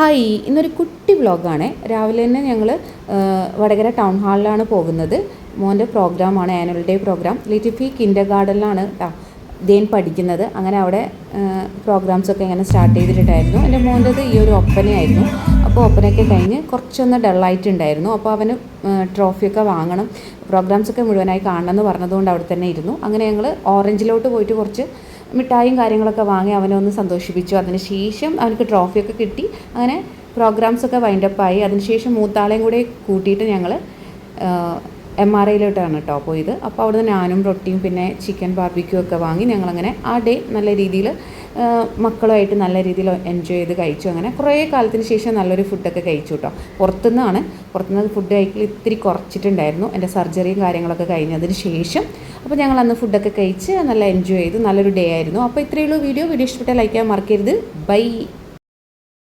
Hi. ഇന്നൊരു കുട്ടി വ്ളോഗാണ്. രാവിലെ തന്നെ ഞങ്ങൾ വടകര ടൗൺ ഹാളിലാണ് പോകുന്നത്. മോന്റെ പ്രോഗ്രാമാണ് ആനുവൽ ഡേ പ്രോഗ്രാം. ലിറ്റിഫി കിൻഡർ ഗാർഡനിലാണ് ദേൻ പഠിക്കുന്നത്. അങ്ങനെ അവിടെ പ്രോഗ്രാംസൊക്കെ ഇങ്ങനെ സ്റ്റാർട്ട് ചെയ്തിട്ടുണ്ടായിരുന്നു. എന്റെ മോന്റെത് ഈ ഒരു ഒപ്പനയായിരുന്നു. അപ്പോൾ ഒപ്പനയൊക്കെ കഴിഞ്ഞ് കുറച്ചൊന്ന് ഡള്ളായിട്ടുണ്ടായിരുന്നു. അപ്പോൾ അവന് ട്രോഫിയൊക്കെ വാങ്ങണം. പ്രോഗ്രാംസൊക്കെ മുഴുവനായി കാണണം എന്ന് പറഞ്ഞതുകൊണ്ട് അവിടെ തന്നെ ഇരുന്നു. അങ്ങനെ ഞങ്ങൾ ഓറഞ്ചിലോട്ട് പോയിട്ട് കുറച്ച് മിഠായും കാര്യങ്ങളൊക്കെ വാങ്ങി അവനെ ഒന്ന് സന്തോഷിപ്പിച്ചു. അതിനുശേഷം അവനക്ക് ട്രോഫിയൊക്കെ കിട്ടി. അങ്ങനെ പ്രോഗ്രാംസൊക്കെ വൈൻഡപ്പായി അതിനുശേഷം മൂത്താളെയും കൂടെ കൂട്ടിയിട്ട് ഞങ്ങൾ എം ആർ ഐയിലോട്ടാണ് കേട്ടോ പോയത്. അപ്പോൾ അവിടുന്ന് ഞാനും റൊട്ടിയും പിന്നെ ചിക്കൻ ബാർബിക്യൂ ഒക്കെ വാങ്ങി ഞങ്ങളങ്ങനെ ആ ഡേ നല്ല രീതിയിൽ മക്കളുമായിട്ട് നല്ല രീതിയിൽ എൻജോയ് ചെയ്ത് കഴിച്ചു. അങ്ങനെ കുറേ കാലത്തിന് ശേഷം നല്ലൊരു ഫുഡൊക്കെ കഴിച്ചു കേട്ടോ പുറത്തുനിന്നാണ് പുറത്തുനിന്ന് ഫുഡ് കഴിക്കൽ ഇത്തിരി കുറച്ചിട്ടുണ്ടായിരുന്നു. എന്റെ സർജറിയും കാര്യങ്ങളൊക്കെ കഴിഞ്ഞതിന് ശേഷം. അപ്പോൾ ഞങ്ങൾ അന്ന് ഫുഡൊക്കെ കഴിച്ച് നല്ല എൻജോയ് ചെയ്ത്. നല്ലൊരു ഡേ ആയിരുന്നു. അപ്പോൾ ഇത്രയേ ഉള്ളൂ വീഡിയോ. വീഡിയോ ഇഷ്ടപ്പെട്ടാൽ ലൈക്ക് ചെയ്യാൻ മറക്കരുത്. ബൈ